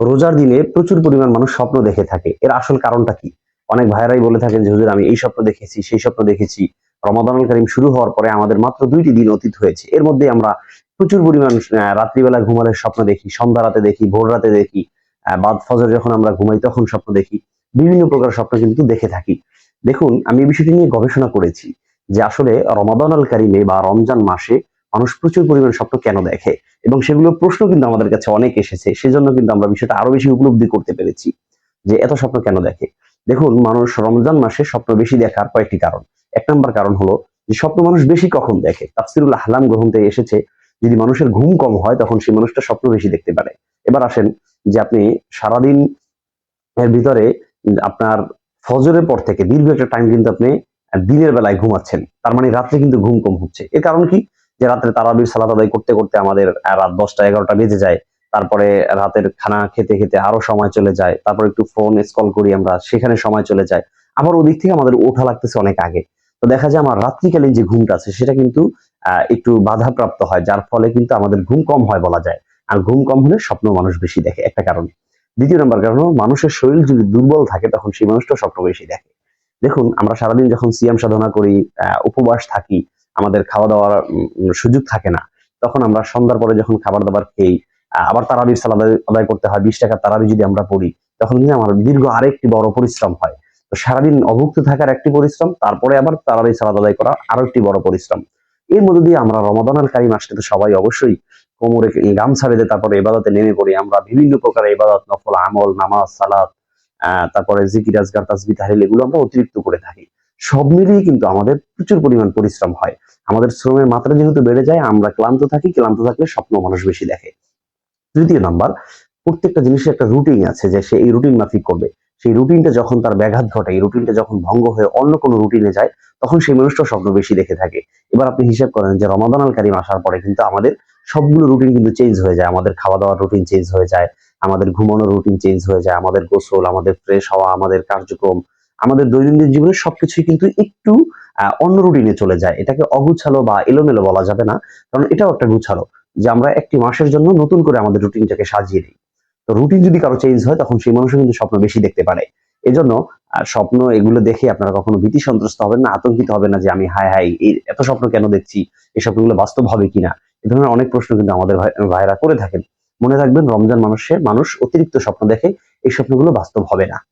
রোজার দিনে প্রচুর পরিমাণ মানুষ স্বপ্ন দেখে থাকে। এর আসল কারণটা কি? অনেক ভাইয়েরাই বলে থাকেন যে, হুজুর, আমি এই স্বপ্ন দেখেছি, সেই স্বপ্ন দেখেছি। রমাদানুল করিম শুরু হওয়ার পরে আমাদের মাত্র দুইটি দিন অতীত হয়েছে। এর মধ্যে আমরা প্রচুর পরিমাণ রাত্রিবেলা ঘুমালে স্বপ্ন দেখি, সন্ধ্যা রাতে দেখি, ভোর রাতে দেখি বাদ ফজর যখন আমরা ঘুমাই তখন স্বপ্ন দেখি। বিভিন্ন প্রকার স্বপ্ন কিন্তু দেখে থাকি। দেখুন, আমি এই বিষয়টি নিয়ে গবেষণা করেছি যে আসলে রমাদান আল কারিমে বা রমজান মাসে মানুষ প্রচুর পরিমাণ স্বপ্ন কেন দেখে? এবং সেগুলোর প্রশ্ন কিন্তু আমাদের কাছে অনেক এসেছে। সেজন্য কিন্তু আমরা বিষয়টা আরও বেশি উপলব্ধি করতে পেরেছি যে এত স্বপ্ন কেন দেখে? দেখুন, মানুষ রমজান মাসে স্বপ্ন বেশি দেখার কয়েকটি কারণ। এক নম্বর কারণ হলো যে স্বপ্ন মানুষ বেশি কখন দেখে? তাফসিরুল আহলাম গ্রহণ থেকে এসেছে, যদি মানুষের ঘুম কম হয়, তখন সেই মানুষটা স্বপ্ন বেশি দেখতে পারে। এবার আসেন যে আপনি সারাদিন এর ভিতরে আপনার ফজরের পর থেকে দীর্ঘ একটা টাইম কিন্তু আপনি দিনের বেলায় ঘুমাচ্ছেন। তার মানে রাত্রে কিন্তু ঘুম কম হচ্ছে। এর কারণ কি? যে রাত্রে তারাবির সালাত আদায় করতে করতে আমাদের রাত দশটা এগারোটা বেজে যায়। তারপরে রাতের খানা খেতে খেতে আরও সময় চলে যায়। তারপর একটু ফোন স্কল করি আমরা, সেখানে সময় চলে যায়। আবার ওদিক থেকে আমাদের ওঠা লাগতেছে অনেক আগে। তো দেখা যায় আমার রাত্রিকালীন যে ঘুমটা আছে, সেটা কিন্তু একটু বাধাপ্রাপ্ত হয়, যার ফলে কিন্তু আমাদের ঘুম কম হয় বলা যায়। আর ঘুম কম হলে স্বপ্ন মানুষ বেশি দেখে, একটা কারণ। দ্বিতীয় নম্বর কারণ মানুষের শরীর যদি দুর্বল থাকে, তখন সেই মানুষটা স্বপ্ন বেশি দেখে। দেখুন, আমরা সারাদিন যখন সিয়াম সাধনা করি উপবাস থাকি আমাদের খাওয়া দাওয়ার সুযোগ থাকে না। তখন আমরা সন্ধ্যার পরে যখন খাবার দাবার খেয়ে আবার তারাবির সালাদ আদায় করতে হয় বিশ টাকা তারাবি যদি আমরা পড়ি তখন কিন্তু আমার দীর্ঘ আরেকটি বড় পরিশ্রম হয়। তো সারাদিন অভুক্ত থাকার একটি পরিশ্রম তারপরে আবার তারাবি সালাদ আদায় করা আরও একটি বড় পরিশ্রম। এর মধ্যে দিয়ে আমরা রমাদানের কারিম আসলে তো সবাই অবশ্যই কোমরে গামছা বেঁধে তারপরে এবাদতে নেমে পড়ি। আমরা বিভিন্ন প্রকার এবাদত নফল আমল নামাজ সালাদ আহ, তারপরে জিকির আজগার তাসবি তাহলিল এগুলো আমরা অতিরিক্ত করে থাকি। সব মিলিয়ে কিন্তু আমাদের প্রচুর পরিমাণ পরিশ্রম হয়। আমাদের শ্রমের মাত্রা যেহেতু বেড়ে যায়, আমরা ক্লান্ত থাকি, ক্লান্ত থাকলে স্বপ্ন মানুষ বেশি দেখে। তৃতীয় নাম্বার, প্রত্যেকটা জিনিসের একটা রুটিন আছে যে সে এই রুটিন মাফিক করবে। সেই রুটিনটা যখন তার ব্যাঘাত ঘটে এই রুটিনটা যখন ভঙ্গ হয়ে অন্য কোনো রুটিনে যায়, তখন সেই মানুষটা স্বপ্ন বেশি দেখে থাকে। এবার আপনি হিসাব করেন যে রমাদান আল কারিম আসার পরে কিন্তু আমাদের সবগুলো রুটিন কিন্তু চেঞ্জ হয়ে যায়। আমাদের খাওয়া দাওয়ার রুটিন চেঞ্জ হয়ে যায়, আমাদের ঘুমানোর রুটিন চেঞ্জ হয়ে যায়, আমাদের গোসল, আমাদের ফ্রেশ হওয়া, আমাদের কার্যক্রম আমাদের দৈনন্দিন জীবনের সবকিছুই কিন্তু একটু অন্য রুটিনে চলে যায়। এটাকে অগুছালো বা এলোমেলো বলা যাবে না, কারণ এটাও একটা গুছালো যে আমরা একটি মাসের জন্য নতুন করে আমাদের রুটিনটাকে সাজিয়ে দিই। তো রুটিন যদি কারও চেঞ্জ হয়, তখন সেই মানুষও কিন্তু স্বপ্ন বেশি দেখতে পারে। এজন্য স্বপ্ন এগুলো দেখে আপনারা কখনো ভীতি সন্ত্রস্ত হবেন না, আতঙ্কিত হবেন না যে আমি হাই হাই এই এত স্বপ্ন কেন দেখছি? এই স্বপ্নগুলো বাস্তব হবে কিনা? এ ধরনের অনেক প্রশ্ন কিন্তু আমাদের ভাই- ভাইয়েরা করে থাকেন। মনে রাখবেন, রমজান মানুষের মানুষ অতিরিক্ত স্বপ্ন দেখে এই স্বপ্নগুলো বাস্তব হবে না।